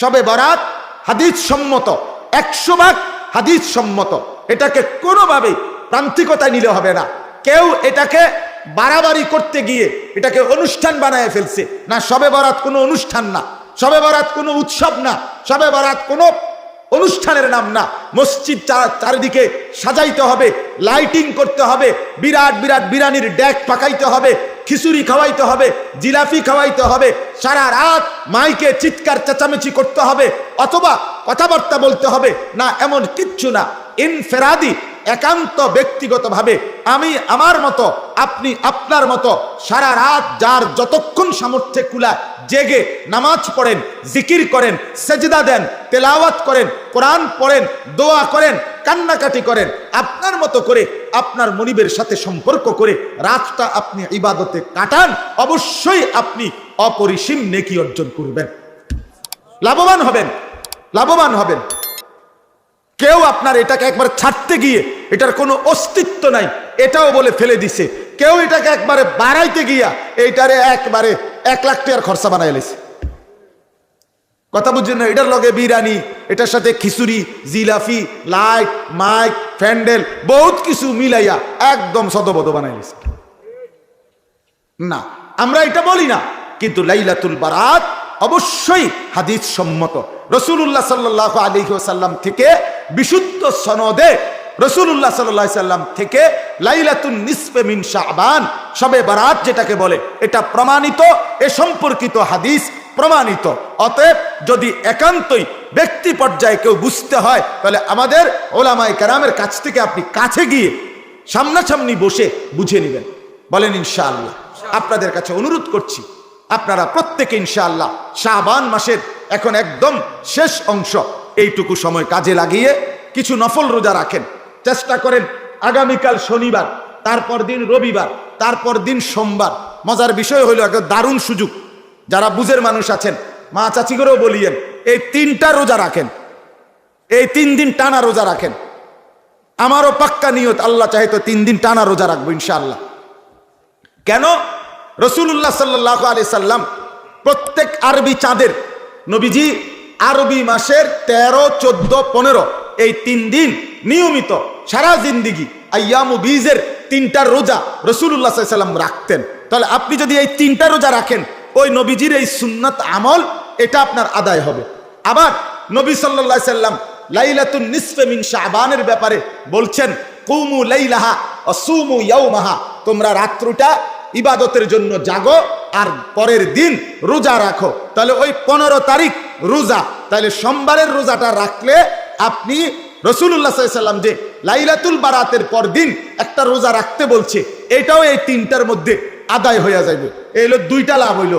সবে বরাত হাদিস সম্মত একশো ভাগ হাদিস সম্মত এটাকে কোনোভাবে প্রান্তিকতায় নিলে হবে না। কেউ এটাকে বাড়াবাড়ি করতে গিয়ে এটাকে অনুষ্ঠান বানায় ফেলছে। না, সবে বরাত কোনো অনুষ্ঠান না, সবে বরাত কোনো উৎসব না, সবে বরাত কোনো অনুষ্ঠানের নাম না। মসজিদ চারিদিকে সাজাইতে হবে, লাইটিং করতে হবে, বিরাট বিরাট বিরানির ডেক পাকাইতে হবে খিচুড়ি খাওয়াইতে হবে জিলাফি খাওয়াইতে হবে, সারা রাত মাইকে চিৎকার, চেঁচামেচি করতে হবে, অথবা কথাবার্তা বলতে হবে, না, এমন কিচ্ছু না। ইনফেরাদি একান্ত ব্যক্তিগতভাবে আমি আমার মতো, আপনি আপনার মতো সারা রাত যার যতক্ষণ সামর্থ্যে কুলায় জেগে নামাজ পড়েন, জিকির করেন, সেজদা দেন, তেলাওয়াত করেন, কোরআন পড়েন, দোয়া করেন কান্নাকাটি করেন, আপনার মতো করে আপনার মনিবের সাথে সম্পর্ক করে রাতটা আপনি ইবাদতে কাটান, অবশ্যই আপনি অপরিসীম নেকি অর্জন করবেন। লাভবান হবেন লাভবান হবেন। কেউ আপনার এটাকে একবার ছাড়তে গিয়ে এটার কোনো অস্তিত্ব নাই, এটাও বলে ফেলে দিছে। কেউ এটাকে একবারে বাড়াইতে গিয়া এইটারে একবারে এক লাখ টাকার খরচা বানাই লেছে। কথা বুঝছেন না? এটার লগে বিরিয়ানি, এটার সাথে খিচুড়ি জিলাফি লাইট, মাইক, ফ্যান্ডেল, বহুত কিছু মিলাইয়া একদম সদবদ বানাই লেছে না, আমরা এটা বলি না, কিন্তু লাইলাতুল বারাত অবশ্যই হাদিস সম্মত। রসুল্লাহ সাল্লাহ আলী সাল্লাম থেকে বিশুদ্ধ সনদে রসুল্লাহ সাল্লাহ সাল্লাম থেকে লাইলাতুল নিসফে মিন শাহবান সবে বারাত যেটাকে বলে, এটা প্রমাণিত, এ সম্পর্কিত হাদিস প্রমাণিত। অতএব যদি একান্তই ব্যক্তি পর্যায়ে কেউ বুঝতে হয় তাহলে আমাদের ওলামাই কারামের কাছ থেকে আপনি কাছে গিয়ে সামনাসামনি বসে বুঝে নেবেন। বলেন ইনশাআল্লাহ। আপনাদের কাছে অনুরোধ করছি আপনারা প্রত্যেকে ইনশাআল্লাহ শাহবান মাসের এখন একদম শেষ অংশ এইটুকু সময় কাজে লাগিয়ে কিছু নফল রোজা রাখেন। চেষ্টা করেন আগামীকাল শনিবার তারপর দিন রবিবার তারপর দিন সোমবার। মজার বিষয় হইল একটা দারুণ সুযোগ। যারা বুঝের মানুষ আছেন, মা চাচি করেও বলিয়েন, এই তিনটা রোজা রাখেন, এই তিন দিন টানা রোজা রাখেন। আমারও পাক্কা নিয়ত, আল্লাহ চাহে তো তিন দিন টানা রোজা রাখব ইনশাআল্লাহ। কেন? রসুল্লাহ সাল্লাহ আলি সাল্লাম প্রত্যেক আরবি চাঁদের, নবীজি আরবি মাসের তেরো, চোদ্দ, পনেরো, এই তিন দিন নিয়মিত সারা জিন্দিগি আয়ামু বীজের তিনটা রোজা রসুল্লাহ সাল্লাম রাখতেন। তাহলে আপনি যদি এই তিনটা রোজা রাখেন ওই নবীজির এই সুন্নাত আমল, এটা আপনার আদায় হবে। আবার নবী সাল্লাহ সাল্লাম লাইলাতুন নিসফে মিন শাবানের ব্যাপারে বলছেন, কুমু লাইলাহা অসুমু ইয়াউমাহা। তোমরা রাত্রটা ইবাদতের জন্য জাগো আর পরের দিন রোজা রাখো। তাহলে ওই পনেরো তারিখ রোজা, তাহলে সোমবারের রোজাটা রাখলে আপনি রসুল্লাহ সাল্লাম যে লাইলাতুল বারাতের পর দিন একটা রোজা রাখতে বলছে, এটাও এই তিনটার মধ্যে আদায় হইয়া যাবে এই হলো দুইটা লাভ হইল।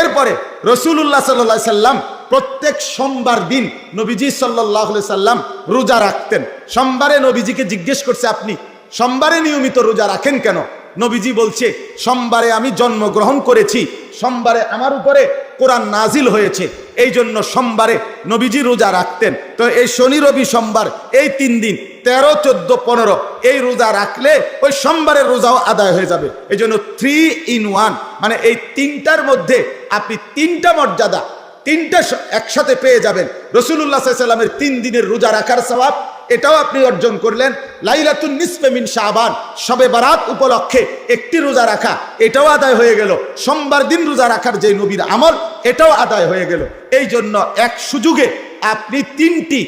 এরপরে রসুল্লাহ সাল্লাহ সাল্লাম প্রত্যেক সোমবার দিন নবীজি সাল্লাহ সাল্লাম রোজা রাখতেন। সোমবারে নবীজিকে জিজ্ঞেস করছে, আপনি সোমবারে নিয়মিত রোজা রাখেন কেন? নবীজি বলছে, সোমবারে আমি জন্মগ্রহণ করেছি। সোমবারে আমার উপরে কোরআন নাজিল হয়েছে। এই জন্য সোমবারে নবীজি রোজা রাখতেন। তো এই শনি, রবি, সোমবার, এই তিন দিন তেরো, চোদ্দ, পনেরো। এই রোজা রাখলে ওই সোমবারের রোজাও আদায় হয়ে যাবে। এই জন্য থ্রি ইন ওয়ান মানে এই তিনটার মধ্যে আপনি তিনটা মর্যাদা, তিনটা একসাথে পেয়ে যাবেন। রসুল্লাহ সাল্লামের তিন দিনের রোজা রাখার স্বভাব, এটাও আপনি অর্জন করলেন। লাইলাতুন নিসফে মিন শাবান। সবে বারাত উপলক্ষে একটি রোজা রাখা, এটাও আদায় হয়ে গেল। সোমবার দিন রোজা রাখার যে নবীর আমল, এটাও আদায় হয়ে গেল। এই জন্য এক সুযোগে আপনি তিনটি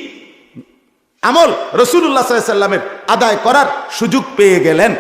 আমল রসুল্লাহ সাল্লামের আদায় করার সুযোগ পেয়ে গেলেন।